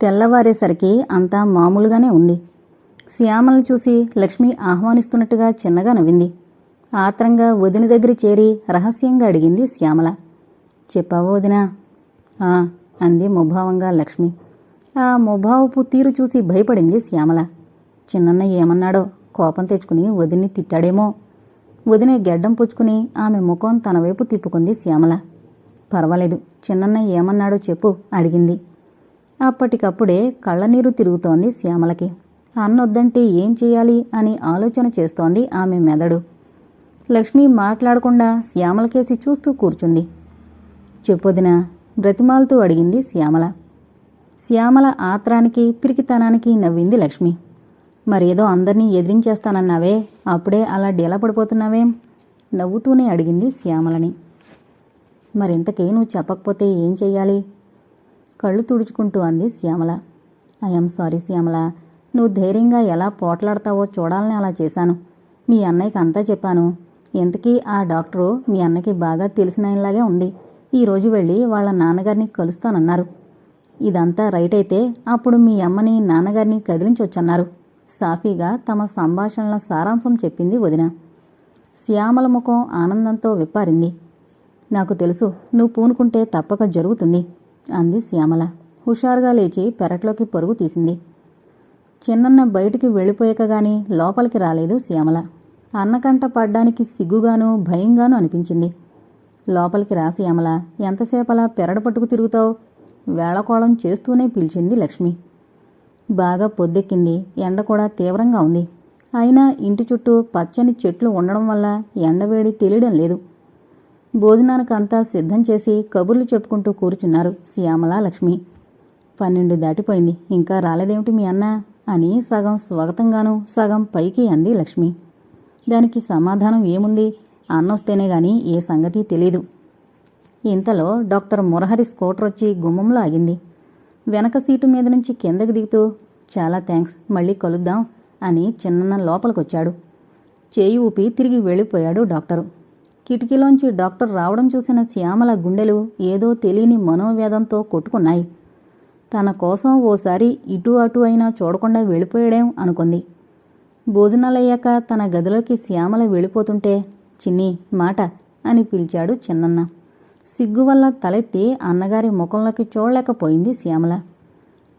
తెల్లవారేసరికి అంతా మామూలుగానే ఉంది. శ్యామలను చూసి లక్ష్మి ఆహ్వానిస్తున్నట్టుగా చిన్నగా నవ్వింది. ఆత్రంగా వదిన దగ్గర చేరి రహస్యంగా అడిగింది శ్యామల. చెప్పావో వదినా? "ఆ," అంది ముభావంగా లక్ష్మి. ఆ ముభావపు తీరు చూసి భయపడింది శ్యామల. చిన్నన్న ఏమన్నాడో కోపం తెచ్చుకుని వదిన్ని తిట్టాడేమో. వదిన గెడ్డం పుచ్చుకుని ఆమె ముఖం తన వైపు తిప్పుకుంది శ్యామల. పర్వాలేదు చిన్నన్న ఏమన్నాడో చెప్పు అడిగింది. అప్పటికప్పుడే కళ్ళనీరు తిరుగుతోంది శ్యామలకి. అన్నొద్దంటే ఏం చేయాలి అని ఆలోచన చేస్తోంది ఆమె మెదడు. లక్ష్మి మాట్లాడకుండా శ్యామలకేసి చూస్తూ కూర్చుంది. చెప్పొదిన బ్రతిమాలుతూ అడిగింది శ్యామల. శ్యామల ఆత్రానికి పిరికితనానికి నవ్వింది లక్ష్మి. మరేదో అందరినీ ఎదిరించేస్తానన్నావే అప్పుడే అలా డీలా పడిపోతున్నావేం నవ్వుతూనే అడిగింది శ్యామలని. మరింతకే నువ్వు చెప్పకపోతే ఏం చెయ్యాలి కళ్ళు తుడుచుకుంటూ అంది శ్యామల. I'm sorry Shyamala. నువ్వు ధైర్యంగా ఎలా పోట్లాడతావో చూడాలని అలా చేశాను. మీ అన్నయ్యకి అంతా చెప్పాను. ఇంతకీ ఆ డాక్టరు మీ అన్నకి బాగా తెలిసినలాగే ఉంది. ఈరోజు వెళ్ళి వాళ్ళ నాన్నగారిని కలుస్తానన్నారు. ఇదంతా రైట్ అయితే అప్పుడు మీ అమ్మని నాన్నగారిని కదిలించొచ్చన్నారు సాఫీగా తమ సంభాషణల సారాంశం చెప్పింది వదిన. శ్యామల ముఖం ఆనందంతో విప్పారింది. నాకు తెలుసు నువ్వు పూనుకుంటే తప్పక జరుగుతుంది. అంది శ్యామల. హుషారుగా లేచి పెరట్లోకి పరుగు తీసింది. చిన్నన్న బయటికి వెళ్ళిపోయాక గాని లోపలికి రాలేదు శ్యామల. అన్నకంట పడ్డానికి సిగ్గుగాను భయంగాను అనిపించింది. లోపలికి రా శ్యామల. ఎంతసేపలా పెరడు పట్టుకు తిరుగుతావు? వేళకోళం చేస్తూనే పిలిచింది లక్ష్మి. బాగా పొద్దెక్కింది. ఎండ కూడా తీవ్రంగా ఉంది. అయినా ఇంటి చుట్టూ పచ్చని చెట్లు ఉండడం వల్ల ఎండవేడి తెలియడం లేదు. భోజనానికి అంతా సిద్ధం చేసి కబుర్లు చెప్పుకుంటూ కూర్చున్నారు శ్యామల లక్ష్మి. పన్నెండు దాటిపోయింది. ఇంకా రాలేదేమిటి మీ అన్న? అని సగం స్వాగతంగాను సగం పైకి అంది లక్ష్మి. దానికి సమాధానం ఏముంది? అన్నొస్తేనే గాని ఏ సంగతి తెలీదు. ఇంతలో డాక్టర్ మురహరి స్కూటర్ వచ్చి గుమ్మంలో ఆగింది. వెనక సీటు మీద నుంచి కిందకి దిగుతూ చాలా థ్యాంక్స్ మళ్ళీ కలుద్దాం అని చిన్నన్న లోపలికొచ్చాడు. చేయి ఊపి తిరిగి వెళ్ళిపోయాడు డాక్టరు. కిటికీలోంచి డాక్టర్ రావడం చూసిన శ్యామల గుండెలు ఏదో తెలియని మనోవేదంతో కొట్టుకున్నాయి. తన కోసం ఓసారి ఇటు అటు అయినా చూడకుండా వెళ్ళిపోయాడేం అనుకుంది. భోజనాలయ్యాక తన గదిలోకి శ్యామల వెళ్ళిపోతుంటే చిన్ని మాట అని పిలిచాడు చిన్నన్న. సిగ్గు వల్ల తలెత్తి అన్నగారి ముఖంలోకి చూడలేకపోయింది శ్యామల.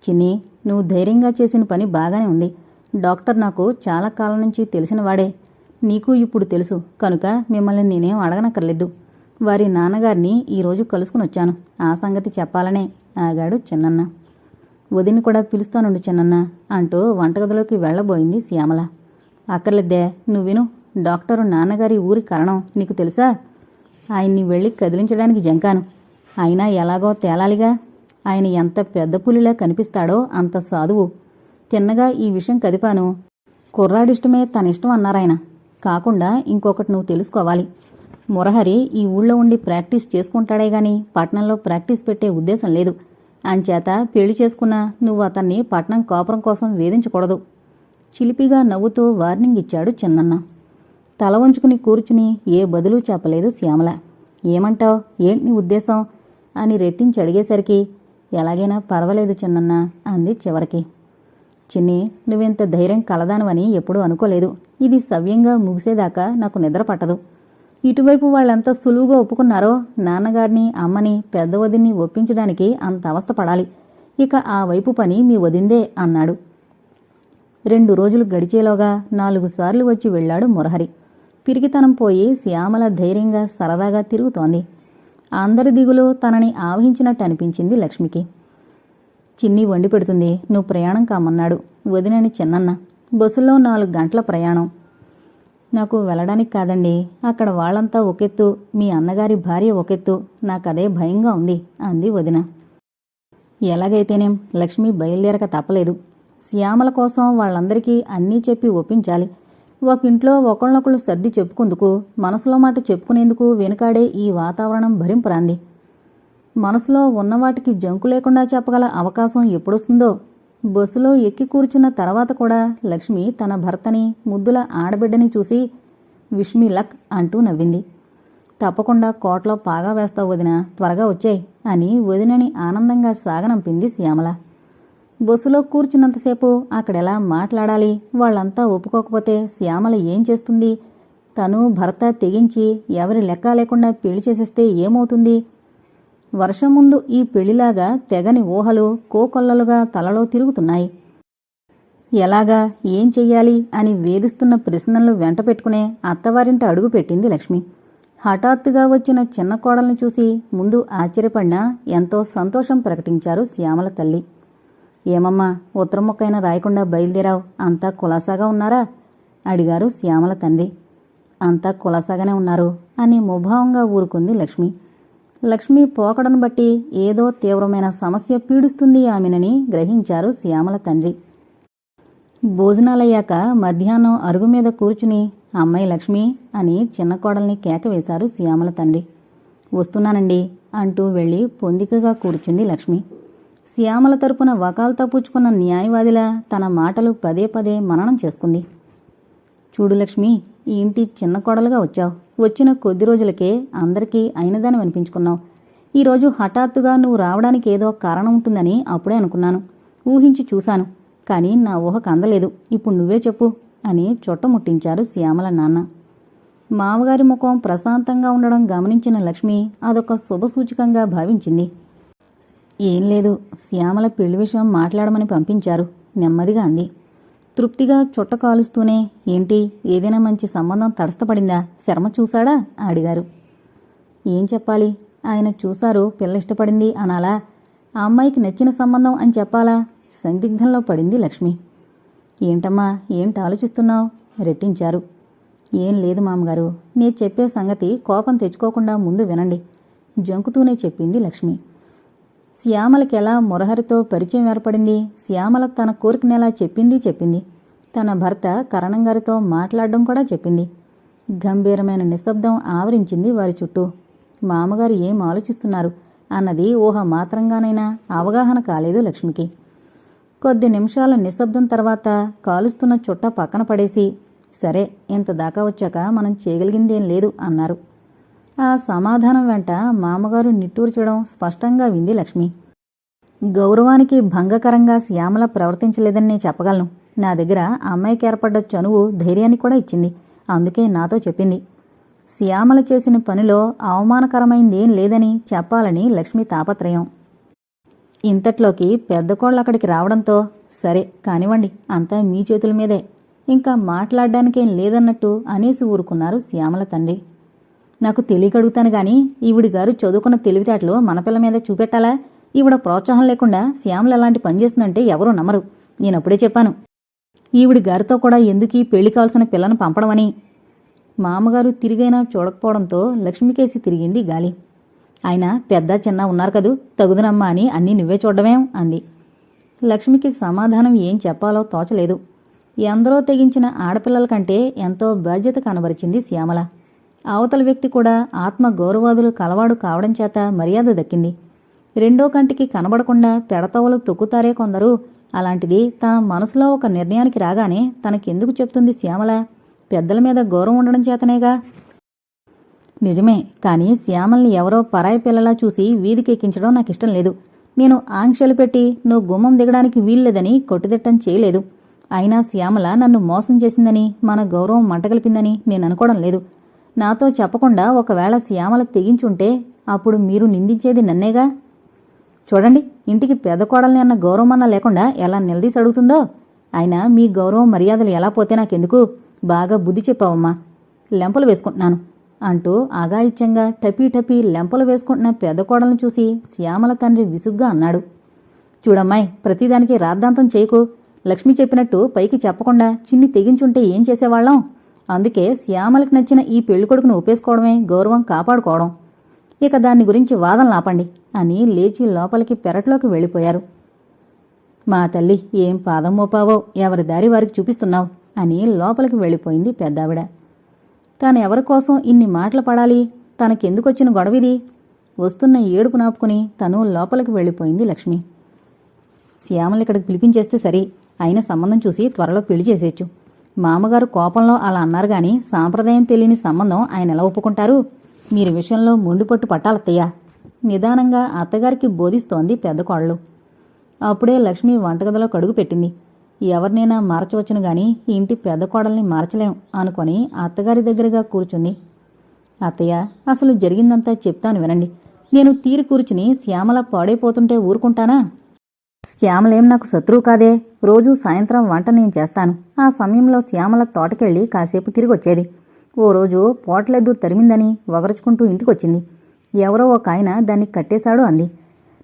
చిన్ని నువ్వు ధైర్యంగా చేసిన పని బాగానే ఉంది. డాక్టర్ నాకు చాలా కాలం నుంచి తెలిసినవాడే. నీకు ఇప్పుడు తెలుసు. కనుక మిమ్మల్ని నేనేం అడగనక్కర్లేదు. వారి నాన్నగారిని ఈరోజు కలుసుకుని వచ్చాను. ఆ సంగతి చెప్పాలనే ఆగాడు చిన్నన్న. వదిని కూడా పిలుస్తానుండు చిన్నన్న అంటూ వంటగదిలోకి వెళ్ళబోయింది శ్యామల. అక్కర్లేద్దే నువ్వు విను. డాక్టరు నాన్నగారి ఊరి కారణం నీకు తెలుసా? ఆయన్ని వెళ్ళి కదిలించడానికి జంకాను. అయినా ఎలాగో తేలాలిగా. ఆయన ఎంత పెద్ద పులిలా కనిపిస్తాడో అంత సాధువు. తిన్నగా ఈ విషయం కదిపాను. కుర్రాడిష్టమే తన ఇష్టం అన్నారాయన. కాకుండా ఇంకొకటి నువ్వు తెలుసుకోవాలి. మురహరి ఈ ఊళ్ళో ఉండి ప్రాక్టీస్ చేసుకుంటాడే గాని పట్నంలో ప్రాక్టీస్ పెట్టే ఉద్దేశం లేదు. అంచేత పెళ్ళి చేసుకున్నా నువ్వు అతన్ని పట్నం కాపురం కోసం వేధించకూడదు. చిలిపిగా నవ్వుతూ వార్నింగ్ ఇచ్చాడు చిన్నన్న. తల వంచుకుని కూర్చుని ఏ బదులు చెప్పలేదు శ్యామల. ఏమంటావ్? ఏంటి నీ ఉద్దేశం? అని రెట్టించి అడిగేసరికి ఎలాగైనా పర్వాలేదు చిన్నన్న అంది చివరికి. చిన్ని నువ్వింత ధైర్యం కలదానువని ఎప్పుడూ అనుకోలేదు. ఇది సవ్యంగా ముగిసేదాకా నాకు నిద్ర పట్టదు. ఇటువైపు వాళ్ళంత సులువుగా ఒప్పుకున్నారో నాన్నగారిని అమ్మని పెద్ద వదిన్ని ఒప్పించడానికి అంత అవస్థ పడాలి. ఇక ఆ వైపు పని మీ వదిందే అన్నాడు. రెండు రోజులు గడిచేలోగా నాలుగు సార్లు వచ్చి వెళ్ళాడు మురహరి. పిరికితనం పోయి శ్యామల ధైర్యంగా సరదాగా తిరుగుతోంది. అందరి దిగులో తనని ఆవహించినట్టు అనిపించింది లక్ష్మికి. చిన్ని వండి పెడుతుంది నువ్వు ప్రయాణం కామన్నాడు వదినని చిన్నన్న. బస్సులో నాలుగు గంటల ప్రయాణం. నాకు వెళ్ళడానికి కాదండి అక్కడ వాళ్ళంతా ఒకెత్తు మీ అన్నగారి భార్య ఒకెత్తు నాకదే భయంగా ఉంది అంది వదిన. ఎలాగైతేనేం లక్ష్మి బయలుదేరక తప్పలేదు. శ్యామల కోసం వాళ్ళందరికీ అన్నీ చెప్పి ఒప్పించాలి. ఒక ఇంట్లో ఒకళ్ళొకళ్ళు సర్ది చెప్పుకుందుకు మనసులో మాట చెప్పుకునేందుకు వెనుకాడే ఈ వాతావరణం భరింపురాంది. మనసులో ఉన్నవాటికి జంకు లేకుండా చెప్పగల అవకాశం ఎప్పుడొస్తుందో బస్సులో ఎక్కి కూర్చున్న తర్వాత కూడా లక్ష్మి తన భర్తని ముద్దుల ఆడబిడ్డని చూసి విష్మి లక్ అంటూ నవ్వింది. తప్పకుండా కోట్లో పాగా వేస్తావు వదిన త్వరగా వచ్చాయి అని వదినని ఆనందంగా సాగనంపింది శ్యామల. బస్సులో కూర్చున్నంతసేపు అక్కడెలా మాట్లాడాలి వాళ్ళంతా ఒప్పుకోకపోతే శ్యామల ఏం చేస్తుంది? తను భర్త తెగించి ఎవరి లెక్క లేకుండా పెళ్ళి చేసేస్తే ఏమవుతుంది? వర్షం ముందు ఈ పెళ్ళిలాగా తెగని ఊహలు కోకొల్లలుగా తలలో తిరుగుతున్నాయి. ఎలాగా ఏం చెయ్యాలి అని వేధిస్తున్న ప్రశ్నలు వెంట పెట్టుకునే అత్తవారింట అడుగు పెట్టింది లక్ష్మి. హఠాత్తుగా వచ్చిన చిన్న కోడల్ని చూసి ముందు ఆశ్చర్యపడినా ఎంతో సంతోషం ప్రకటించారు శ్యామల తల్లి. ఏమమ్మా ఉత్తరం మొక్కైనా రాయకుండా బయలుదేరావు అంతా కులాసాగా ఉన్నారా? అడిగారు శ్యామల తండ్రి. అంతా కులాసాగానే ఉన్నారు అని ముభావంగా ఊరుకుంది లక్ష్మి. లక్ష్మి పోకడను బట్టి ఏదో తీవ్రమైన సమస్య పీడిస్తుంది ఆమెనని గ్రహించారు శ్యామల తండ్రి. భోజనాలయ్యాక మధ్యాహ్నం అరుగు మీద కూర్చుని అమ్మాయి లక్ష్మి అని చిన్న కోడల్ని కేక వేశారు శ్యామల తండ్రి. వస్తున్నానండి అంటూ వెళ్ళి పొందికగా కూర్చుంది లక్ష్మి. శ్యామల తరపున వకాలు పుచ్చుకున్న న్యాయవాదిలా తన మాటలు పదే పదే మననం చేసుకుంది. చూడు లక్ష్మి ఈ ఇంటి చిన్న కోడలుగా వచ్చావు? వచ్చిన కొద్ది రోజులకే అందరికీ అయినదని అనిపించుకున్నావు ఈరోజు హఠాత్తుగా నువ్వు రావడానికి ఏదో కారణం ఉంటుందని అప్పుడే అనుకున్నాను. ఊహించి చూశాను. కానీ నా ఊహకు అందలేదు ఇప్పుడు నువ్వే చెప్పు అని చుట్టముట్టించారు శ్యామల నాన్న. మామగారి ముఖం ప్రశాంతంగా ఉండడం గమనించిన లక్ష్మి అదొక శుభసూచకంగా భావించింది. ఏం లేదు శ్యామల పెళ్ళి విషయం మాట్లాడమని పంపించారు నెమ్మదిగా అంది. తృప్తిగా చుట్ట కాలుస్తూనే ఏంటి ఏదైనా మంచి సంబంధం తడస్తపడిందా శర్మ చూశాడా? అడిగారు. ఏం చెప్పాలి? ఆయన చూశారు పిల్ల ఇష్టపడింది అనాలా? ఆ అమ్మాయికి నచ్చిన సంబంధం అని చెప్పాలా? సందిగ్ధంలో పడింది లక్ష్మి. ఏంటమ్మా ఏంటి ఆలోచిస్తున్నావు? రెట్టించారు. ఏం లేదు మామగారు నేను చెప్పే సంగతి కోపం తెచ్చుకోకుండా ముందు వినండి జంకుతూనే చెప్పింది లక్ష్మి. శ్యామలకి ఎలా మురహరితో పరిచయం ఏర్పడింది? శ్యామల తన కోరికనెలా చెప్పింది చెప్పింది. తన భర్త కరణం గారితో మాట్లాడడం కూడా చెప్పింది. గంభీరమైన నిశ్శబ్దం ఆవరించింది వారి చుట్టూ. మామగారు ఏం ఆలోచిస్తున్నారు? అన్నది ఊహ మాత్రంగానైనా అవగాహన కాలేదు లక్ష్మికి. కొద్ది నిమిషాల నిశ్శబ్దం తర్వాత కాలుస్తున్న చుట్ట పక్కన పడేసి సరే ఇంత దాకా వచ్చాక మనం చేయగలిగిందేం లేదు అన్నారు. ఆ సమాధానం వెంట మామగారు నిట్టూర్చడం స్పష్టంగా వింది లక్ష్మి. గౌరవానికి భంగకరంగా శ్యామల ప్రవర్తించలేదని నేను చెప్పగలను. నా దగ్గర అమ్మాయికి ఏర్పడ్డ చనువు ధైర్యాన్ని కూడా ఇచ్చింది. అందుకే నాతో చెప్పింది. శ్యామల చేసిన పనిలో అవమానకరమైంది ఏం లేదని చెప్పాలని లక్ష్మి తాపత్రయం. ఇంతట్లోకి పెద్ద కోళ్ళు అక్కడికి రావడంతో సరే కానివ్వండి అంతా మీ చేతుల మీదే. ఇంకా మాట్లాడడానికేం లేదన్నట్టు అనేసి ఊరుకున్నారు శ్యామల తండ్రి. నాకు తెలియకడుగుతాను గాని ఈవిడి గారు చదువుకున్న తెలివితేటలు మన పిల్ల మీద చూపెట్టాలా? ఈవిడ ప్రోత్సాహం లేకుండా శ్యామల ఎలాంటి పని చేస్తుందంటే ఎవరూ నమ్మరు. నేనప్పుడే చెప్పాను. ఈవిడి గారితో కూడా ఎందుకీ పెళ్ళి కావాల్సిన పిల్లను పంపడమని? మామగారు తిరిగైనా చూడకపోవడంతో లక్ష్మికేసి తిరిగింది గాలి. ఆయన పెద్ద చిన్న ఉన్నారు కదూ తగుదనమ్మా అని అన్నీ నువ్వే చూడమేం అంది. లక్ష్మికి సమాధానం ఏం చెప్పాలో తోచలేదు. ఎందరో తెగించిన ఆడపిల్లల కంటే ఎంతో బాధ్యత కనబరిచింది శ్యామల. అవతల వ్యక్తి కూడా ఆత్మ గౌరవాదులు కలవాడు కావడం చేత మర్యాద దక్కింది. రెండో కంటికి కనబడకుండా పెడతవలు తొక్కుతారే కొందరు. అలాంటిది తన మనసులో ఒక నిర్ణయానికి రాగానే తనకెందుకు చెప్తుంది శ్యామల? పెద్దల మీద గౌరవం ఉండడం చేతనేగా? నిజమే కానీ శ్యామల్ని ఎవరో పరాయి పిల్లలా చూసి వీధికి ఎక్కించడం నాకు ఇష్టం లేదు. నేను ఆంక్షలు పెట్టి నువ్వు గుమ్మం దిగడానికి వీల్లేదని కొట్టుదిట్టం చేయలేదు. అయినా శ్యామల నన్ను మోసం చేసిందని మన గౌరవం మంటగలిపిందని నేను అనుకోవడం లేదు. నాతో చెప్పకుండా ఒకవేళ శ్యామల తెగించుంటే అప్పుడు మీరు నిందించేది నన్నేగా? చూడండి ఇంటికి పెద్ద కోడల్ని అన్న గౌరవమన్నా లేకుండా ఎలా నిలదీసి అడుగుతుందో అయినా మీ గౌరవం మర్యాదలు ఎలా పోతే నాకెందుకు? బాగా బుద్ధి చెప్పావమ్మా. లెంపలు వేసుకుంటున్నాను అంటూ ఆగాయిత్యంగా టపీ టపీ లెంపలు వేసుకుంటున్న పెద్ద కోడలను చూసి శ్యామల తండ్రి విసుగ్గా అన్నాడు. చూడమ్మాయి ప్రతిదానికి రాద్ధాంతం చేయకు. లక్ష్మి చెప్పినట్టు పైకి చెప్పకుండా చిన్ని తెగించుంటే ఏం చేసేవాళ్ళం? అందుకే శ్యామలకి నచ్చిన ఈ పెళ్ళికొడుకును ఒప్పేసుకోవడమే గౌరవం కాపాడుకోవడం. ఇక దాని గురించి వాదన లాపండి అని లేచి లోపలికి పెరట్లోకి వెళ్ళిపోయారు. మా తల్లి ఏం పాదం మోపావో ఎవరి దారి వారికి చూపిస్తున్నావు అని లోపలికి వెళ్ళిపోయింది పెద్దావిడ. తాను ఎవరి కోసం ఇన్ని మాటలు పడాలి? తనకెందుకొచ్చిన గొడవిది? వస్తున్న ఏడుపు నాపుకుని తను లోపలికి వెళ్ళిపోయింది లక్ష్మి. శ్యామలు ఇక్కడికి పిలిపించేస్తే సరే అయిన సంబంధం చూసి త్వరలో పెళ్ళి చేసేయచ్చు. మామగారు కోపంలో అలా అన్నారు గాని సాంప్రదాయం తెలియని సంబంధం ఆయన ఎలా ఒప్పుకుంటారు? మీరు విషయంలో మొండిపట్టు పట్టాలత్తయ్య. నిదానంగా అత్తగారికి బోధిస్తోంది పెద్ద కోడలు. అప్పుడే లక్ష్మి వంటగదిలో కడుగు పెట్టింది. ఎవరినైనా మార్చవచ్చును గాని ఇంటి పెద్ద కోడల్ని మార్చలేం అనుకొని అత్తగారి దగ్గరగా కూర్చుంది. అత్తయ్య అసలు జరిగిందంతా చెప్తాను వినండి. నేను తీరి కూర్చుని శ్యామల పాడైపోతుంటే ఊరుకుంటానా? శ్యామలేం నాకు శత్రువు కాదే. రోజూ సాయంత్రం వంట నేను చేస్తాను. ఆ సమయంలో శ్యామల తోటకెళ్ళి కాసేపు తిరిగి వచ్చేది ఓ రోజు పోట్లెద్దు తరిమిందని వగరుచుకుంటూ ఇంటికొచ్చింది. ఎవరో ఒక ఆయన దాన్ని కట్టేశాడు అంది.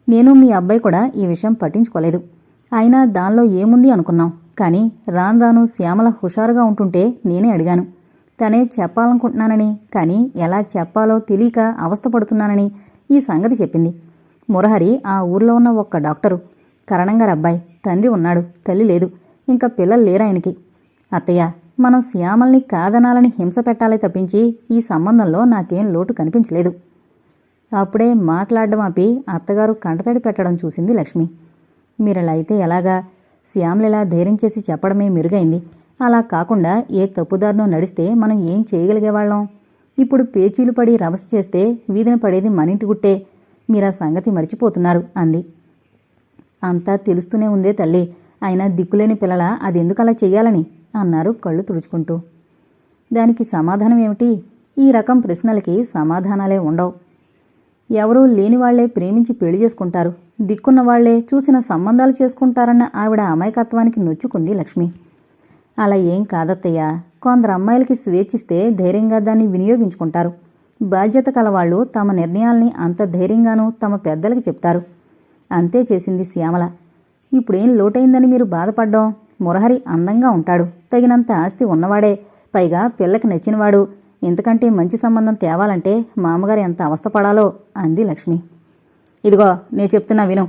నేను మీ అబ్బాయి కూడా ఈ విషయం పట్టించుకోలేదు. అయినా దానిలో ఏముంది అనుకున్నాం. కానీ రాను రాను శ్యామల హుషారుగా ఉంటుంటే నేనే అడిగాను. తనే చెప్పాలనుకుంటున్నానని కానీ ఎలా చెప్పాలో తెలియక అవస్థపడుతున్నానని ఈ సంగతి చెప్పింది. మురహరి ఆ ఊర్లో ఉన్న ఒక్క డాక్టరు కరణంగారు అబ్బాయి తండ్రి ఉన్నాడు తల్లి లేదు ఇంకా పిల్లలు లేరాయనకి అత్తయ్య మనం శ్యామల్ని కాదనాలని హింస పెట్టాలే తప్పించి ఈ సంబంధంలో నాకేం లోటు కనిపించలేదు. అప్పుడే మాట్లాడడం ఆపి అత్తగారు కంటతడి పెట్టడం చూసింది లక్ష్మి. మీరలా అయితే ఎలాగా శ్యామలిలా ధైర్యం చేసి చెప్పడమే మెరుగైంది. అలా కాకుండా ఏ తప్పుదారినో నడిస్తే మనం ఏం చేయగలిగేవాళ్ళం? ఇప్పుడు పేచీలు పడి రభస చేస్తే వీధిన పడేది మనింటి గుట్టే. మీరా సంగతి మర్చిపోతున్నారు అంది. అంతా తెలుస్తూనే ఉందే తల్లి. అయినా దిక్కులేని పిల్లల అదెందుకలా చెయ్యాలని? అన్నారు కళ్ళు తుడుచుకుంటూ. దానికి సమాధానం ఏమిటి ఈ రకం ప్రశ్నలకి సమాధానాలే ఉండవు. ఎవరూ లేని వాళ్ళే ప్రేమించి పెళ్ళి చేసుకుంటారు. దిక్కున్న వాళ్ళే చూసిన సంబంధాలు చేసుకుంటారన్న ఆవిడ అమాయకత్వానికి నొచ్చుకుంది లక్ష్మి. అలా ఏం కాదత్తయ్యా. కొందరు అమ్మాయిలకి స్వేచ్ఛిస్తే ధైర్యంగా దాన్ని వినియోగించుకుంటారు. బాధ్యత కలవాళ్ళు తమ నిర్ణయాల్ని అంత ధైర్యంగానూ తమ పెద్దలకి చెప్తారు. అంతే చేసింది శ్యామల. ఇప్పుడేం లోటైందని మీరు బాధపడ్డం? మురహరి అందంగా ఉంటాడు. తగినంత ఆస్తి ఉన్నవాడే. పైగా పిల్లకి నచ్చినవాడు. ఇంతకంటే మంచి సంబంధం తేవాలంటే మామగారు ఎంత అవస్థపడాలో అంది లక్ష్మి. ఇదిగో నేను చెప్తున్నా విను.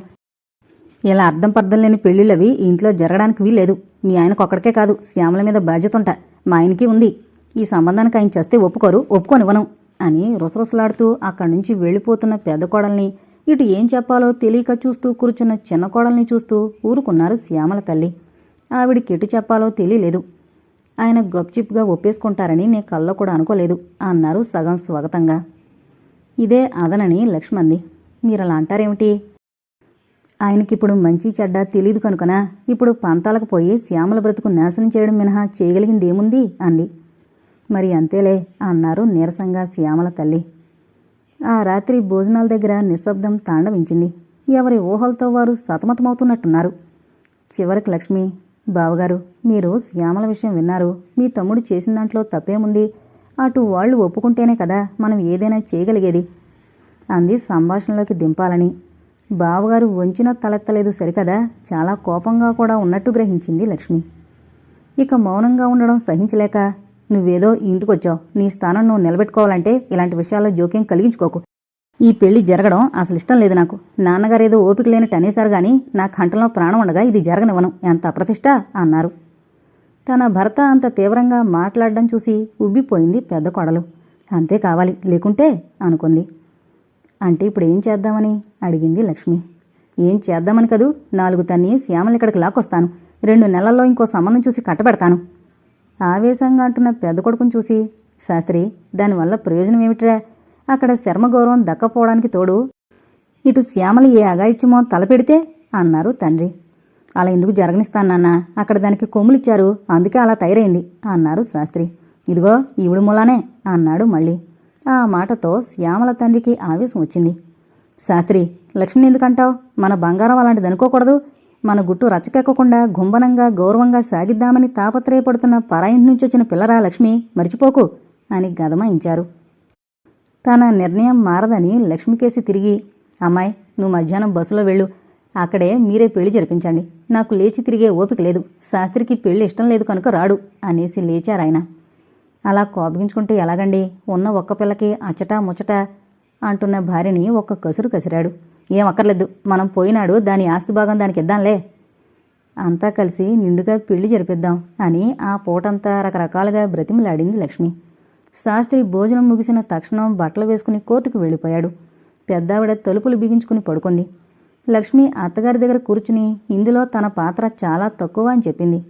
ఇలా అర్థం పర్థం లేని పెళ్ళిళ్ళవి ఇంట్లో జరగడానికి వీల్లేదు. మీ ఆయనకు ఒక్కడికే కాదు శ్యామల మీద బాధ్యత ఉంటా. మా ఆయనకి ఉంది. ఈ సంబంధానికి ఆయన చేస్తే ఒప్పుకోరు ఒప్పుకొనివ్వను అని రుసరుసలాడుతూ అక్కడి నుంచి వెళ్ళిపోతున్న పెద్ద కోడల్ని ఇటు ఏం చెప్పాలో తెలియక చూస్తూ కూర్చున్న చిన్న కోడల్ని చూస్తూ ఊరుకున్నారు శ్యామల తల్లి. ఆవిడికి ఎటు చెప్పాలో తెలియలేదు. ఆయన గప్చిప్గా ఒప్పేసుకుంటారని నే కల్లో కూడా అనుకోలేదు అన్నారు సగం స్వాగతంగా. ఇదే అదనని లక్ష్మంది. మీరలా అంటారేమిటి ఆయనకిప్పుడు మంచి చెడ్డ తెలియదు కనుకనా ఇప్పుడు పంతాలకు పోయి శ్యామల బ్రతుకు నాశనం చేయడం మినహా చేయగలిగింది ఏముంది అంది. మరి అంతేలే అన్నారు నీరసంగా శ్యామల తల్లి. ఆ రాత్రి భోజనాల దగ్గర నిశ్శబ్దం తాండవించింది. ఎవరి ఊహలతో వారు సతమతమవుతున్నట్టున్నారు. చివరికి లక్ష్మి బావగారు మీరు శ్యామల విషయం విన్నారు. మీ తమ్ముడు చేసిన దాంట్లో తప్పేముంది? అటు వాళ్ళు ఒప్పుకుంటేనే కదా మనం ఏదైనా చేయగలిగేది? అంది సంభాషణలోకి దింపాలని. బావగారు వంచిన తలెత్తలేదు సరికదా? చాలా కోపంగా కూడా ఉన్నట్టు గ్రహించింది లక్ష్మి. ఇక మౌనంగా ఉండడం సహించలేక నువ్వేదో ఇంటికి ఇంటికొచ్చావు నీ స్థానం నువ్వు నిలబెట్టుకోవాలంటే ఇలాంటి విషయాల్లో జోక్యం కలిగించుకోకు. ఈ పెళ్ళి జరగడం అసలు ఇష్టం లేదు నాకు. నాన్నగారేదో ఓపిక లేనట్టు అనేసారు గాని నా కంఠంలో ప్రాణం ఉండగా ఇది జరగనివ్వను. ఎంత అప్రతిష్ట? అన్నారు. తన భర్త అంత తీవ్రంగా మాట్లాడడం చూసి ఉబ్బిపోయింది పెద్ద కొడలు. అంతే కావాలి లేకుంటే అనుకుంది. అంటే ఇప్పుడు ఏం చేద్దామని? అడిగింది లక్ష్మి. ఏం చేద్దామని కదూ? నాలుగు తన్ని శ్యామలు ఇక్కడికి లాక్కొస్తాను. రెండు నెలల్లో ఇంకో సంబంధం చూసి కట్టబెడతాను. ఆవేశంగా అంటున్న పెద్ద కొడుకుని చూసి శాస్త్రి దానివల్ల ప్రయోజనం ఏమిట్రా? అక్కడ శర్మ గౌరవం దక్కపోవడానికి తోడు. ఇటు శ్యామల ఏ అగాయిత్యమో తలపెడితే అన్నారు తండ్రి. అలా ఎందుకు జరగనిస్తానన్నా అక్కడ దానికి కొమ్ములిచ్చారు. అందుకే అలా తయారైంది అన్నారు శాస్త్రి. ఇదిగో ఈవిడు మూలానే అన్నాడు మళ్ళీ. ఆ మాటతో శ్యామల తండ్రికి ఆవేశం వచ్చింది. శాస్త్రి లక్ష్మిని ఎందుకంటావు? మన బంగారం అలాంటిది అనుకోకూడదు. మన గుట్టు రచ్చకెక్కకుండా గుంభనంగా గౌరవంగా సాగిద్దామని తాపత్రయపడుతున్న పరాయింటి నుంచి వచ్చిన పిల్లరా లక్ష్మి మర్చిపోకు అని గదమాయించారు. తన నిర్ణయం మారదని లక్ష్మికేసి తిరిగి అమ్మాయి నువ్వు మధ్యాహ్నం బస్సులో వెళ్ళు. అక్కడే మీరే పెళ్ళి జరిపించండి. నాకు లేచి తిరిగే ఓపిక లేదు. శాస్త్రికి పెళ్ళి ఇష్టం లేదు కనుక రాడు అనేసి లేచారాయన. అలా కోపగించుకుంటే ఎలాగండి? ఉన్న ఒక్క పిల్లకి అచ్చటా ముచ్చట అంటున్న భార్యని ఒక్క కసురు కసిరాడు. ఏం అక్కర్లేదు మనం పోయినాడు దాని ఆస్తి భాగం దానికి ఇద్దాంలే. అంతా కలిసి నిండుగా పెళ్ళి జరిపిద్దాం అని ఆ పూటంతా రకరకాలుగా బ్రతిమలాడింది లక్ష్మి. శాస్త్రి భోజనం ముగిసిన తక్షణం బట్టలు వేసుకుని కోర్టుకు వెళ్ళిపోయాడు. పెద్దావిడ తలుపులు బిగించుకుని పడుకుంది. లక్ష్మి అత్తగారి దగ్గర కూర్చుని ఇందులో తన పాత్ర చాలా తక్కువ అని చెప్పింది.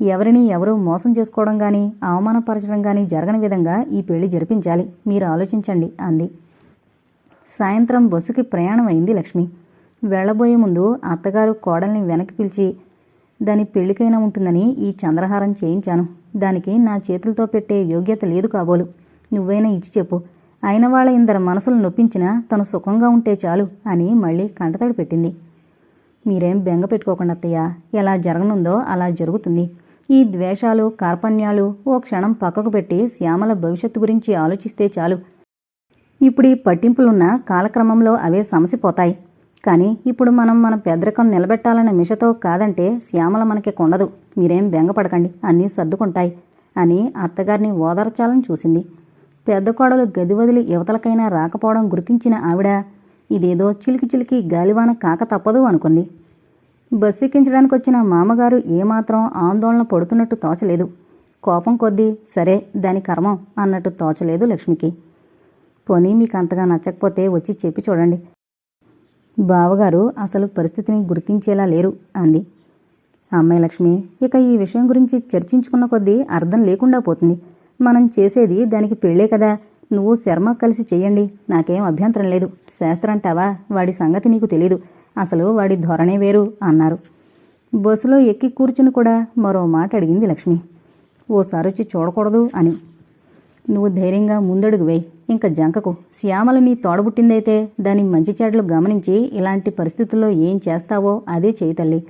ఎవరిని ఎవరూ మోసం చేసుకోవడం కానీ అవమానపరచడం కానీ జరగని విధంగా ఈ పెళ్ళి జరిపించాలి. మీరు ఆలోచించండి అంది. సాయంత్రం బస్సుకి ప్రయాణం అయింది లక్ష్మి. వెళ్ళబోయే ముందు అత్తగారు కోడల్ని వెనక్కి పిలిచి దాని పెళ్ళికైనా ఉంటుందని ఈ చంద్రహారం చేయించాను. దానికి నా చేతులతో పెట్టే యోగ్యత లేదు కాబోలు. నువ్వైనా ఇచ్చి చెప్పు. అయిన వాళ్ళ ఇందరు మనసులు నొప్పించినా తను సుఖంగా ఉంటే చాలు అని మళ్ళీ కంటతడి పెట్టింది. మీరేం బెంగ పెట్టుకోకుండా అత్తయ్య. ఎలా జరగనుందో అలా జరుగుతుంది. ఈ ద్వేషాలు కార్పణ్యాలు ఓ క్షణం పక్కకు పెట్టి శ్యామల భవిష్యత్తు గురించి ఆలోచిస్తే చాలు. ఇప్పుడు ఈ పట్టింపులున్న కాలక్రమంలో అవే సమసిపోతాయి. కానీ ఇప్పుడు మనం మన పెద్దరికం నిలబెట్టాలన్న మిషతో కాదంటే శ్యామల మనకి కొండదు. మీరేం బెంగపడకండి. అన్నీ సర్దుకుంటాయి అని అత్తగారిని ఓదార్చాలని చూసింది. పెద్ద కోడలు గది వదిలి యువతలకైనా రాకపోవడం గుర్తించిన ఆవిడ ఇదేదో చిలికి చిలికి గాలివాన కాక తప్పదు అనుకుంది. బస్సు ఎక్కించడానికి వచ్చిన మామగారు ఏమాత్రం ఆందోళన పడుతున్నట్టు తోచలేదు. కోపం కొద్దీ సరే దాని కర్మం అన్నట్టు తోచలేదు లక్ష్మికి. పోనీ మీకు అంతగా నచ్చకపోతే వచ్చి చెప్పి చూడండి. బావగారు అసలు పరిస్థితిని గుర్తించేలా లేరు అంది. అమ్మాయి లక్ష్మి ఇక ఈ విషయం గురించి చర్చించుకున్న కొద్దీ అర్థం లేకుండా పోతుంది. మనం చేసేది దానికి పెళ్ళే కదా. నువ్వు శర్మ కలిసి చెయ్యండి. నాకేం అభ్యంతరం లేదు. శాస్త్రంటావా వాడి సంగతి నీకు తెలీదు. అసలు వాడి ధోరణే వేరు అన్నారు. బస్సులో ఎక్కి కూర్చుని కూడా మరో మాట అడిగింది లక్ష్మి. ఓసారి వచ్చి చూడకూడదు అని. నువ్వు ధైర్యంగా ముందడుగు వేయి. ఇంకా జంకకు శ్యామల మీ తోడబుట్టిందైతే దాని మంచి చెడ్లు గమనించి ఇలాంటి పరిస్థితుల్లో ఏం చేస్తావో అదే చేయి తల్లి.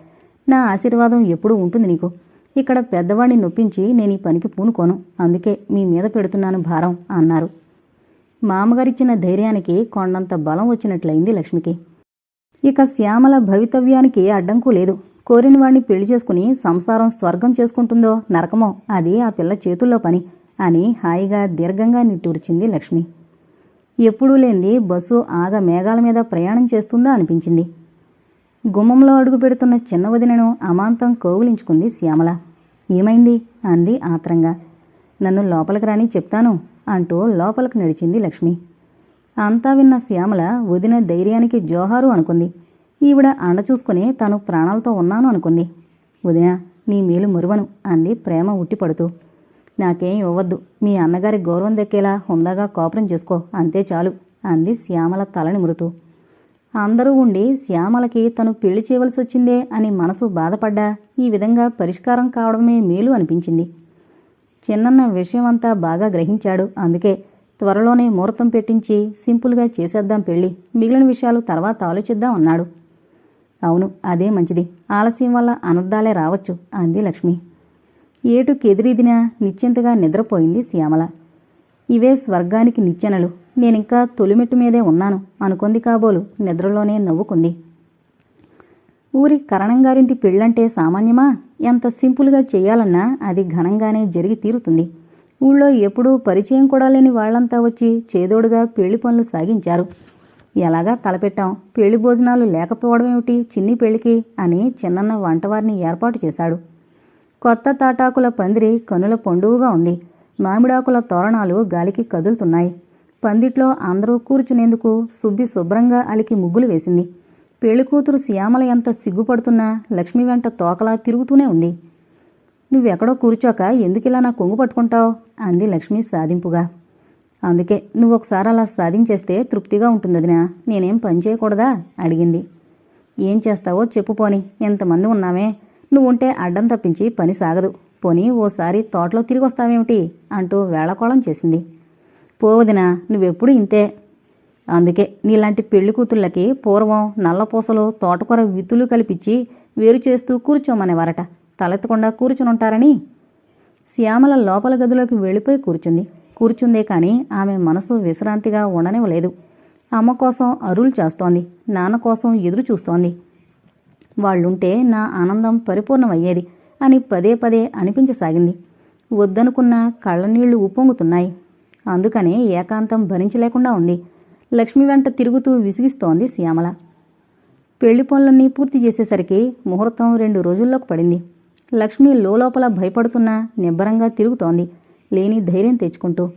నా ఆశీర్వాదం ఎప్పుడూ ఉంటుంది నీకు. ఇక్కడ పెద్దవాడిని నొప్పించి నేను ఈ పనికి పూనుకోను. అందుకే మీ మీద పెడుతున్నాను భారం అన్నారు. మామగారిచ్చిన ధైర్యానికి కొండంత బలం వచ్చినట్లయింది లక్ష్మికి. ఇక శ్యామల భవితవ్యానికి అడ్డంకు లేదు. కోరిన వాణ్ణి పెళ్ళి చేసుకుని సంసారం స్వర్గం చేసుకుంటుందో నరకమో అది ఆ పిల్ల చేతుల్లో పని. అని హాయిగా దీర్ఘంగా నిట్టూర్చింది లక్ష్మి. ఎప్పుడూ లేనిది బస్సు ఆగ మేఘాల మీద ప్రయాణం చేస్తుందా అనిపించింది. గుమ్మంలో అడుగు పెడుతున్న చిన్న వదినను అమాంతం కోగులించుకుంది శ్యామల. ఏమైంది? అంది ఆత్రంగా. నన్ను లోపలికి రాని చెప్తాను అంటూ లోపలికి నడిచింది లక్ష్మి. అంతా విన్న శ్యామల వదిన ధైర్యానికి జోహారు అనుకుంది. ఈవిడ అండ చూసుకుని ప్రాణాలతో ఉన్నాను అనుకుంది. వదిన నీ మేలు మురువను అంది ప్రేమ ఉట్టిపడుతూ. నాకేం ఇవ్వద్దు మీ అన్నగారి గౌరవం దక్కేలా హుందాగా కోపరం చేసుకో. అంతే చాలు అంది శ్యామల తలని మురుతూ. అందరూ ఉండి శ్యామలకి తను పెళ్ళి చేయవలసి వచ్చిందే అని మనసు బాధపడ్డా. ఈ విధంగా పరిష్కారం కావడమే మేలు అనిపించింది. చిన్నన్న విషయమంతా బాగా గ్రహించాడు. అందుకే త్వరలోనే ముహూర్తం పెట్టించి సింపుల్గా చేసేద్దాం పెళ్ళి. మిగిలిన విషయాలు తర్వాత ఆలోచిద్దాం అన్నాడు. అవును అదే మంచిది. ఆలస్యం వల్ల అనర్థాలే రావచ్చు అంది లక్ష్మి. ఏటుకెదిరిదిన నిశ్చింతగా నిద్రపోయింది శ్యామల. ఇవే స్వర్గానికి నిచ్చెనలు. నేనింకా తొలిమెట్టు మీదే ఉన్నాను అనుకుంది కాబోలు నిద్రలోనే నవ్వుకుంది. ఊరి కరణంగారింటి పెళ్ళంటే సామాన్యమా? ఎంత సింపుల్గా చేయాలన్నా అది ఘనంగానే జరిగి తీరుతుంది. ఊళ్ళో ఎప్పుడూ పరిచయం కూడా లేని వాళ్ళంతా వచ్చి చేదోడుగా పెళ్ళి పనులు సాగించారు. ఎలాగా తలపెట్టాం? పెళ్ళి భోజనాలు లేకపోవడం ఏమిటి చిన్ని పెళ్ళికి అని చిన్నన్న వంటవారిని ఏర్పాటు చేశాడు. కొత్త తాటాకుల పందిరి కనుల పండువుగా ఉంది. మామిడాకుల తోరణాలు గాలికి కదులుతున్నాయి. పందిట్లో అందరూ కూర్చునేందుకు సుబ్బి శుభ్రంగా అలికి ముగ్గులు వేసింది. పెళ్ళికూతురు శ్యామల ఎంత సిగ్గుపడుతున్నా లక్ష్మి వెంట తోకలా తిరుగుతూనే ఉంది. నువ్వెక్కడో కూర్చోక ఎందుకిలా నా కొంగు పట్టుకుంటావు? అంది లక్ష్మి సాధింపుగా. అందుకే నువ్వు ఒకసారి అలా సాధించేస్తే తృప్తిగా ఉంటుంది వదినా నేనేం పని చేయకూడదా? అడిగింది. ఏం చేస్తావో చెప్పుపోని ఎంతమంది ఉన్నామే? నువ్వుంటే అడ్డం తప్పించి పని సాగదు. పోనీ ఓసారి తోటలో తిరిగి వస్తావేమిటి అంటూ వేళకోళం చేసింది. పోవదినా నువ్వెప్పుడు ఇంతే. అందుకే నీలాంటి పెళ్ళి కూతుళ్ళకి పూర్వం నల్లపూసలు తోటకూర విత్తులు కల్పించి వేరు చేస్తూ కూర్చోమనేవారట తలెత్తకుండా కూర్చునుంటారని? శ్యామల లోపల గదిలోకి వెళ్ళిపోయి కూర్చుంది. కూర్చుందే కానీ ఆమె మనసు విశ్రాంతిగా ఉండనివ్వలేదు. అమ్మ కోసం అరులు చేస్తోంది. నాన్న కోసం ఎదురు చూస్తోంది. వాళ్ళుంటే నా ఆనందం పరిపూర్ణమయ్యేది అని పదే పదే అనిపించసాగింది. వద్దనుకున్న కళ్ళనీళ్ళు ఉప్పొంగుతున్నాయి. అందుకనే ఏకాంతం భరించలేకుండా ఉంది. లక్ష్మి వెంట తిరుగుతూ విసిగిస్తోంది శ్యామల. పెళ్ళి పనులన్నీ పూర్తి చేసేసరికి ముహూర్తం రెండు రోజుల్లోకి పడింది. లక్ష్మి లోపల భయపడుతున్నా నిబ్బరంగా తిరుగుతోంది. లేని ధైర్యం తెచ్చుకుంటూ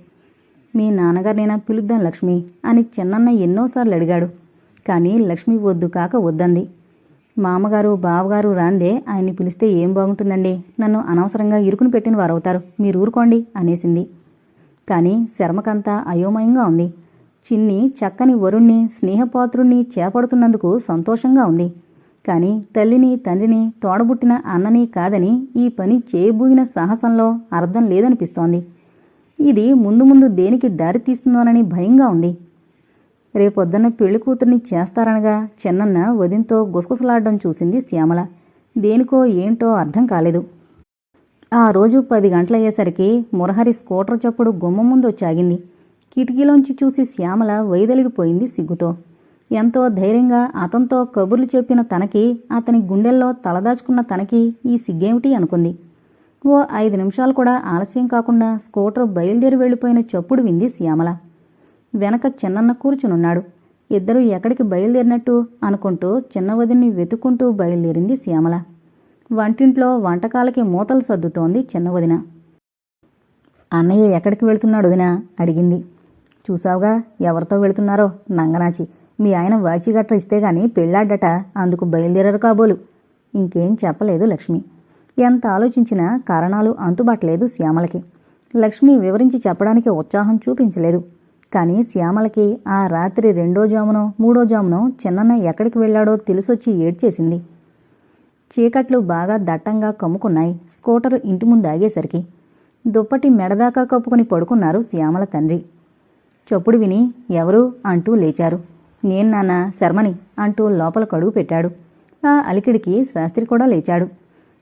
మీ నాన్నగారినైనా పిలుద్దాం లక్ష్మి అని చిన్నన్న ఎన్నోసార్లు అడిగాడు. కానీ లక్ష్మి వద్దు కాక వద్దంది. మామగారు బావగారు రాందే ఆయన్ని పిలిస్తే ఏం బాగుంటుందండి? నన్ను అనవసరంగా ఇరుకును పెట్టిన వారవుతారు. మీరు ఊరుకోండి అనేసింది. కానీ శర్మకంతా అయోమయంగా ఉంది. చిన్ని చక్కని వరుణ్ణి స్నేహపాత్రుణ్ణి చేపడుతున్నందుకు సంతోషంగా ఉంది. కానీ తల్లిని తండ్రిని తోడబుట్టిన అన్నని కాదని ఈ పని చేయబూగిన సాహసంలో అర్థం లేదనిపిస్తోంది. ఇది ముందు ముందు దేనికి దారి తీస్తుందోనని భయంగా ఉంది. రేపొద్దున్న పెళ్ళి కూతుర్ని చేస్తారనగా చెన్నన్న వదింతో గుసగుసలాడడం చూసింది శ్యామల. దేనికో ఏంటో అర్థం కాలేదు. ఆ రోజు పది గంటలయ్యేసరికి మురహరి స్కూటర్ చప్పుడు గుమ్మ ముందు వచ్చాగింది కిటికీలోంచి చూసి శ్యామల వైదొలిగిపోయింది సిగ్గుతో. ఎంతో ధైర్యంగా అతనితో కబుర్లు చెప్పిన తనకి అతని గుండెల్లో తలదాచుకున్న తనకి ఈ సిగ్గేమిటి అనుకుంది. ఓ ఐదు నిమిషాలు కూడా ఆలస్యం కాకుండా స్కూటర్ బయలుదేరి వెళ్ళిపోయిన చప్పుడు వింది శ్యామల. వెనక చిన్నన్న కూర్చునున్నాడు. ఇద్దరూ ఎక్కడికి బయలుదేరినట్టు అనుకుంటూ చిన్నవదిని వెతుక్కుంటూ బయలుదేరింది శ్యామల. వంటింట్లో వంటకాలకి మూతలు సర్దుతోంది చిన్నవదిన. అన్నయ్య ఎక్కడికి వెళ్తున్నాడు వదినా? అడిగింది. చూసావుగా ఎవరితో వెళుతున్నారో నంగనాచి. మీ ఆయన వాచిగట్ర ఇస్తే గాని పెళ్ళాడట అందుకు బయలుదేరారు కాబోలు. ఇంకేం చెప్పలేదు లక్ష్మి. ఎంత ఆలోచించినా కారణాలు అంతుబట్టలేదు శ్యామలకి. లక్ష్మి వివరించి చెప్పడానికి ఉత్సాహం చూపించలేదు. కానీ శ్యామలకి ఆ రాత్రి రెండో జామునో మూడో జామునో చిన్నన్న ఎక్కడికి వెళ్ళాడో తెలిసొచ్చి ఏడ్చేసింది. చీకట్లు బాగా దట్టంగా కమ్ముకున్నాయి. స్కూటర్ ఇంటి ముందు ఆగేసరికి దుప్పటి మెడదాకా కప్పుకుని పడుకున్నారు శ్యామల తండ్రి. చప్పుడు విని ఎవరు? అంటూ లేచారు. నేను నాన్న శర్మని అంటూ లోపల కడుగు పెట్టాడు. ఆ అలికిడికి శాస్త్రి కూడా లేచాడు.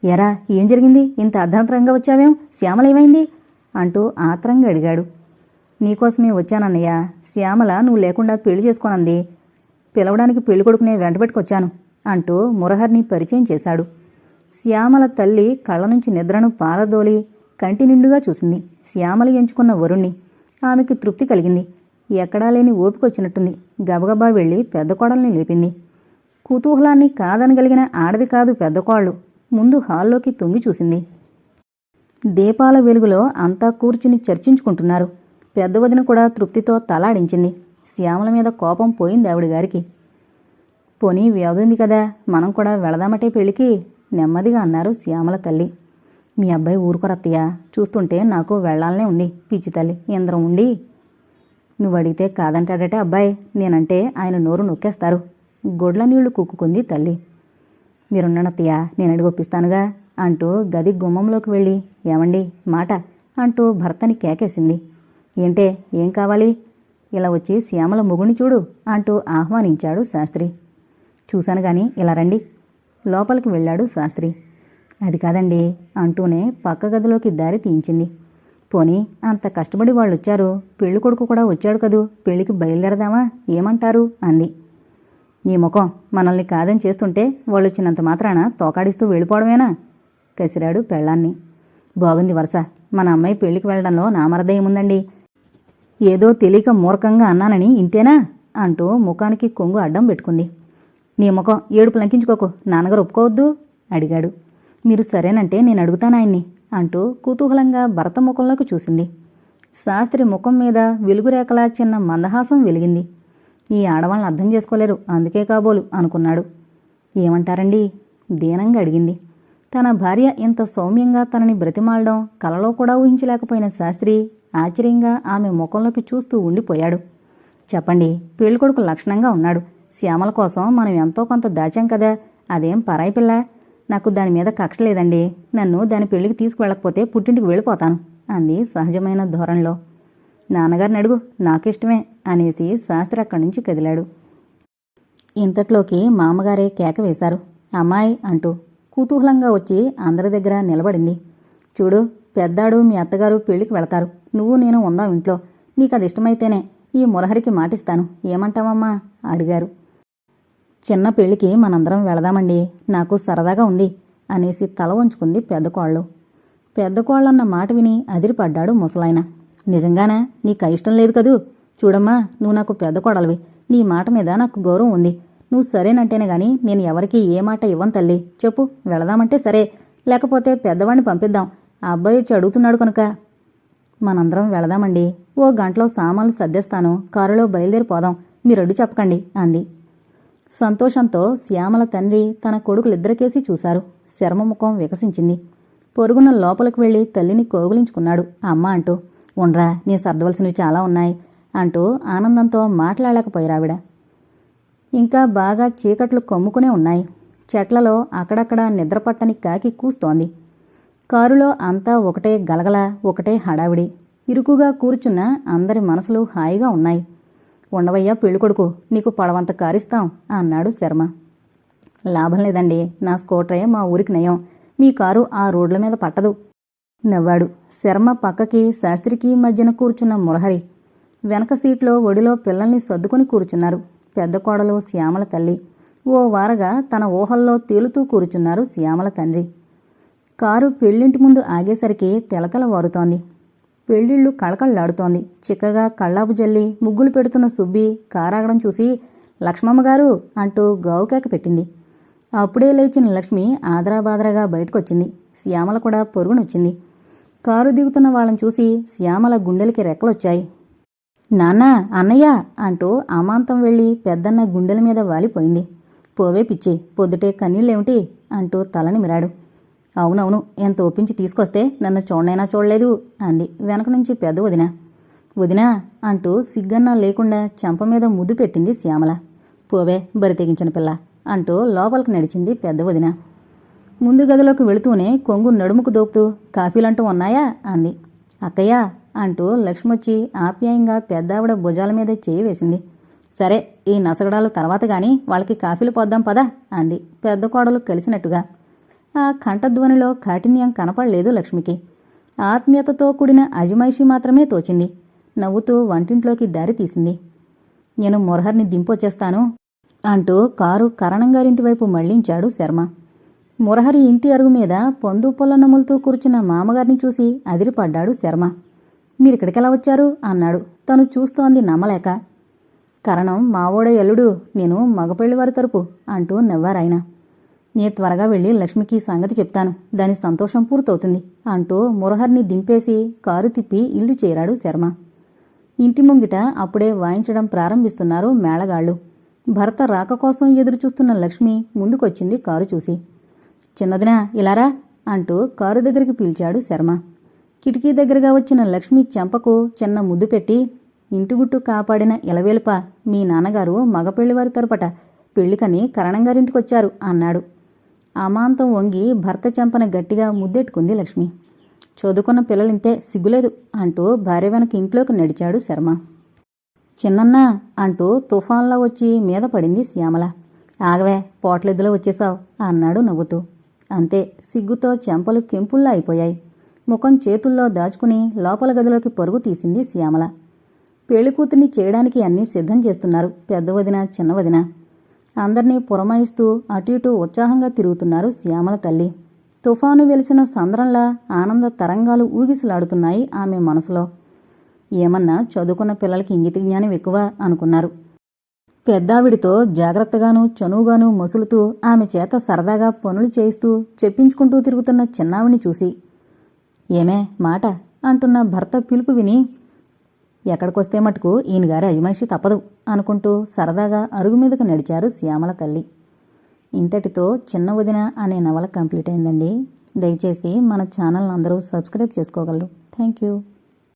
ఎరా ఏం జరిగింది? ఇంత అర్ధాంతరంగా వచ్చావేం? శ్యామలేమైంది? అంటూ ఆత్రంగా అడిగాడు. నీకోసమే వచ్చానన్నయ్య. శ్యామల నువ్వు లేకుండా పెళ్ళి చేసుకోనంది. పిలవడానికి పెళ్ళి కొడుకునే వెంటబెట్టుకొచ్చాను అంటూ మురహర్ని పరిచయం చేశాడు. శ్యామల తల్లి కళ్ళ నుంచి నిద్రను పారదోలి కంటి నిండుగా చూసింది. శ్యామల ఎంచుకున్న వరుణ్ణి. ఆమెకి తృప్తి కలిగింది. ఎక్కడా లేని ఓపికొచ్చినట్టుంది. గబగబా వెళ్ళి పెద్ద కోడల్ని లేపింది. కుతూహలాన్ని కాదనగలిగిన ఆడది కాదు పెద్ద కోళ్ళు. ముందు హాల్లోకి తొంగి చూసింది. దీపాల వెలుగులో అంతా కూర్చుని చర్చించుకుంటున్నారు. పెద్ద వదిన కూడా తృప్తితో తలాడించింది. శ్యామల మీద కోపం పోయింది ఆవిడ గారికి. పోనీ వ్యవధి ఉంది కదా మనం కూడా వెళదామటే పెళ్ళికి? నెమ్మదిగా అన్నారు శ్యామల తల్లి. మీ అబ్బాయి ఊరుకొరత్తయ్యా చూస్తుంటే నాకు వెళ్ళాలనే ఉంది పిచ్చి తల్లి ఇంద్రం ఉండి. నువ్వు అడిగితే కాదంటాడట అబ్బాయి నేనంటే ఆయన నోరు నొక్కేస్తారు. గొడ్ల నీళ్ళు కుక్కుకుంది తల్లి. మీరున్నానత్తయ్య నేను అడిగి ఒప్పిస్తానుగా అంటూ గది గుమ్మంలోకి వెళ్ళి ఏమండి మాట అంటూ భర్తని కేకేసింది. ఏంటే ఏం కావాలి? ఇలా వచ్చి శ్యామల మొగుని చూడు అంటూ ఆహ్వానించాడు శాస్త్రి. చూశాను గాని ఇలా రండి. లోపలికి వెళ్ళాడు శాస్త్రి. అది కాదండి అంటూనే పక్క గదిలోకి దారి తీయించింది. పోనీ అంత కష్టపడి వాళ్ళు వచ్చారు పెళ్ళి కొడుకు కూడా వచ్చాడు కదూ? పెళ్ళికి బయలుదేరదామా? ఏమంటారు? అంది. నీ ముఖం మనల్ని కాదని చేస్తుంటే వాళ్ళు వచ్చినంత మాత్రాన తోకాడిస్తూ వెళ్ళిపోవడమేనా? కసిరాడు పెళ్ళాన్ని. బాగుంది వరుస. మన అమ్మాయి పెళ్ళికి వెళ్ళడంలో నామరదయముందండి. ఏదో తెలియక మూర్ఖంగా అన్నానని ఇంతేనా? అంటూ ముఖానికి కొంగు అడ్డం పెట్టుకుంది. నీ ముఖం ఏడుపు లంకించుకోకు నాన్నగారు ఒప్పుకోవద్దు? అడిగాడు. మీరు సరేనంటే నేను అడుగుతాను ఆయన్ని అంటూ కుతూహలంగా భరత ముఖంలోకి చూసింది. శాస్త్రి ముఖం మీద వెలుగురేఖలా చిన్న మందహాసం వెలిగింది. ఈ ఆడవాళ్ళని అర్థం చేసుకోలేరు అందుకే కాబోలు అనుకున్నాడు. ఏమంటారండి? దీనంగా అడిగింది. తన భార్య ఇంత సౌమ్యంగా తనని బ్రతిమాలడం కలలో కూడా ఊహించలేకపోయిన శాస్త్రి ఆశ్చర్యంగా ఆమె ముఖంలోకి చూస్తూ ఉండిపోయాడు. చెప్పండి పెళ్ళికొడుకు లక్షణంగా ఉన్నాడు. శ్యామల కోసం మనం ఎంతో కొంత దాచాం కదా. అదేం పరాయి పిల్ల? నాకు దాని మీద కక్ష లేదండి. నన్ను దాని పెళ్ళికి తీసుకువెళ్ళకపోతే పుట్టింటికి వెళ్ళిపోతాను అంది సహజమైన ధోరణిలో. నాన్నగారిని అడుగు నాకిష్టమే అనేసి శాస్త్రి అక్కడి నుంచి కదిలాడు. ఇంతట్లోకి మామగారే కేక వేశారు. అమ్మాయి అంటూ కుతూహలంగా వచ్చి అందరి దగ్గర నిలబడింది. చూడు పెద్దాడు మీ అత్తగారు పెళ్ళికి వెళతారు. నువ్వు నేను ఉందాం ఇంట్లో. నీకు అది ఇష్టమైతేనే ఈ మురహరికి మాటిస్తాను. ఏమంటావమ్మా? అడిగారు. చిన్న పెళ్ళికి మనందరం వెళదామండి. నాకు సరదాగా ఉంది అనేసి తల వంచుకుంది పెద్ద కోళ్ళు. పెద్ద కోళ్ళన్న మాట విని అదిరిపడ్డాడు ముసలాయన. నిజంగానా? నీకు ఇష్టం లేదు కదూ? చూడమ్మా నువ్వు నాకు పెద్ద కోడలివి. నీ మాట మీద నాకు గౌరవం ఉంది. నువ్వు సరేనంటేనే గాని నేను ఎవరికీ ఏ మాట ఇవ్వను తల్లి. చెప్పు వెళదామంటే సరే. లేకపోతే పెద్దవాడిని పంపిద్దాం. ఆ అబ్బాయి వచ్చి అడుగుతున్నాడు కనుక. మనందరం వెళదామండి. ఓ గంటలో సామాన్లు సర్దేస్తాను. కారులో బయలుదేరిపోదాం మీరు అడ్డు చెప్పకండి అంది. సంతోషంతో శ్యామల తండ్రి తన కొడుకులిద్దరికేసి చూశారు. శర్మముఖం వికసించింది. పొరుగున లోపలికి వెళ్ళి తల్లిని కోగులించుకున్నాడు. అమ్మ అంటూ ఉండ్రా నీ సర్దవలసినవి చాలా ఉన్నాయి అంటూ ఆనందంతో మాట్లాడలేకపోయారావిడ. ఇంకా బాగా చీకట్లు కమ్ముకునే ఉన్నాయి. చెట్లలో అక్కడక్కడ నిద్రపట్టని కాకి కూస్తోంది. కారులో అంతా ఒకటే గలగల ఒకటే హడావిడి. ఇరుకుగా కూర్చున్న అందరి మనసులు హాయిగా ఉన్నాయి. ఉండవయ్యా పెళ్ళికొడుకు నీకు పడవంత కారిస్తాం అన్నాడు శర్మ. లాభం లేదండి నా స్కూటరే మా ఊరికి నయం. మీ కారు ఆ రోడ్ల మీద పట్టదు నవ్వాడు. శర్మ పక్కకి శాస్త్రికి మధ్యన కూర్చున్న మురహరి. వెనక సీట్లో ఒడిలో పిల్లల్ని సర్దుకుని కూర్చున్నారు. పెద్ద కోడలు శ్యామల తల్లి. ఓ వారగా తన ఊహల్లో తేలుతూ కూర్చున్నారు శ్యామల తండ్రి. కారు పెళ్ళింటి ముందు ఆగేసరికి తెలతల వారుతోంది. పెళ్ళిళ్ళు కళకళ్ళాడుతోంది చిక్కగా కళ్ళాపు జల్లి ముగ్గులు పెడుతున్న సుబ్బి కారాగడం చూసి లక్ష్మమ్మ గారు అంటూ గావుకేక పెట్టింది. అప్పుడే లేచిన లక్ష్మి ఆదరాబాదరాగా బయటకొచ్చింది. శ్యామల కూడా పొరుగునొచ్చింది. కారు దిగుతున్న వాళ్ళని చూసి శ్యామల గుండెలకి రెక్కలొచ్చాయి. నానా అన్నయ్య అంటూ అమాంతం వెళ్ళి పెద్దన్న గుండెల మీద వాలిపోయింది. పోవే పిచ్చి పొద్దుటే కన్నీళ్ళేమిటి? అంటూ తలని మిరాడు అవునవును ఎంత ఒప్పించి తీసుకొస్తే నన్ను చూడనైనా చూడలేదు అంది వెనక నుంచి పెద్ద వదిన. వదినా అంటూ సిగ్గన్నా లేకుండా చెంప మీద ముద్దు పెట్టింది శ్యామల. పోవే బరి తెగించిన పిల్ల అంటూ లోపలికి నడిచింది పెద్ద వదిన. ముందు గదిలోకి వెళుతూనే కొంగు నడుముకు దోపుతూ కాఫీలంటూ ఉన్నాయా? అంది. అక్కయ్య అంటూ లక్ష్మొచ్చి ఆప్యాయంగా పెద్దావిడ భుజాల మీద చేయి వేసింది. సరే ఈ నసగడాలు తర్వాత గాని వాళ్ళకి కాఫీలు పోద్దాం పదా అంది పెద్ద కోడలు కలిసినట్టుగా. ఆ కంఠధ్వనిలో కాఠిన్యం కనపడలేదు లక్ష్మికి. ఆత్మీయతతో కూడిన అజమాయిషి మాత్రమే తోచింది. నవ్వుతూ వంటింట్లోకి దారి తీసింది. నేను మొరహర్ని దింపొచ్చేస్తాను అంటూ కారు కరణంగారింటి వైపు మళ్ళించాడు శర్మ. మురహరి ఇంటి అరుగు మీద పొందు పొల్ల నములుతూ కూర్చున్న మామగారిని చూసి అదిరిపడ్డాడు శర్మ. మీరిక్కడికెలా వచ్చారు? అన్నాడు. తను చూస్తోంది నమ్మలేక. కరణం మావోడే ఎల్లుడు నేను మగపెళ్ళివారి తరపు అంటూ నవ్వారాయన నే త్వరగా వెళ్ళి లక్ష్మికి సంగతి చెప్తాను. దాని సంతోషం పూర్తవుతుంది అంటూ మురహర్ని దింపేసి కారు తిప్పి ఇల్లు చేరాడు శర్మ. ఇంటి ముంగిట అప్పుడే వాయించడం ప్రారంభిస్తున్నారు మేళగాళ్ళు. భర్త రాక కోసం ఎదురుచూస్తున్న లక్ష్మి ముందుకొచ్చింది కారు చూసి. చిన్నదినా ఇలారా అంటూ కారు దగ్గరికి పిలిచాడు శర్మ. కిటికీ దగ్గరగా వచ్చిన లక్ష్మి చెంపకు చిన్న ముద్దు పెట్టి ఇంటిగుట్టు కాపాడిన ఇలవేలుప మీ నాన్నగారు మగపెళ్ళివారి తరపట పెళ్ళికని కరణంగారింటికొచ్చారు అన్నాడు. అమాంతం వంగి భర్త చెంపన గట్టిగా ముద్దెట్టుకుంది లక్ష్మి. చదువుకున్న పిల్లలింతే సిగ్గులేదు అంటూ భార్య వెనక ఇంట్లోకి నడిచాడు శర్మ. చిన్నన్నా అంటూ తుఫాన్లా వచ్చి మీద పడింది శ్యామల. ఆగవే పోట్లెద్దులో వచ్చేశావు అన్నాడు నవ్వుతూ. అంతే సిగ్గుతో చెంపలు కెంపుల్లా అయిపోయాయి. ముఖం చేతుల్లో దాచుకుని లోపల గదిలోకి పరుగు తీసింది శ్యామల. పెళ్ళికూతుర్ని చేయడానికి అన్నీ సిద్ధం చేస్తున్నారు పెద్ద వదిన చిన్న వదిన. అందర్నీ పురమాయిస్తూ అటు ఇటు ఉత్సాహంగా తిరుగుతున్నారు శ్యామల తల్లి. తుఫాను వెలిసిన సంద్రంలా ఆనంద తరంగాలు ఊగిసలాడుతున్నాయి ఆమె మనసులో. ఏమన్నా చదువుకున్న పిల్లలకి ఇంగిత జ్ఞానం ఎక్కువ అనుకున్నారు. పెద్దావిడితో జాగ్రత్తగాను చనువుగాను మసులుతూ ఆమె చేత సరదాగా పనులు చేయిస్తూ చెప్పించుకుంటూ తిరుగుతున్న చిన్నావిని చూసి ఏమే మాట? అంటున్న భర్త పిలుపు విని ఎక్కడికొస్తే మటుకు ఈయనగారి అజమాయిషి తప్పదు అనుకుంటూ సరదాగా అరుగు మీదకు నడిచారు శ్యామల తల్లి. ఇంతటితో చిన్న వదిన అనే నవల కంప్లీట్ అయిందండి. దయచేసి మన ఛానల్ అందరూ సబ్స్క్రైబ్ చేసుకోగలరు. Thank you.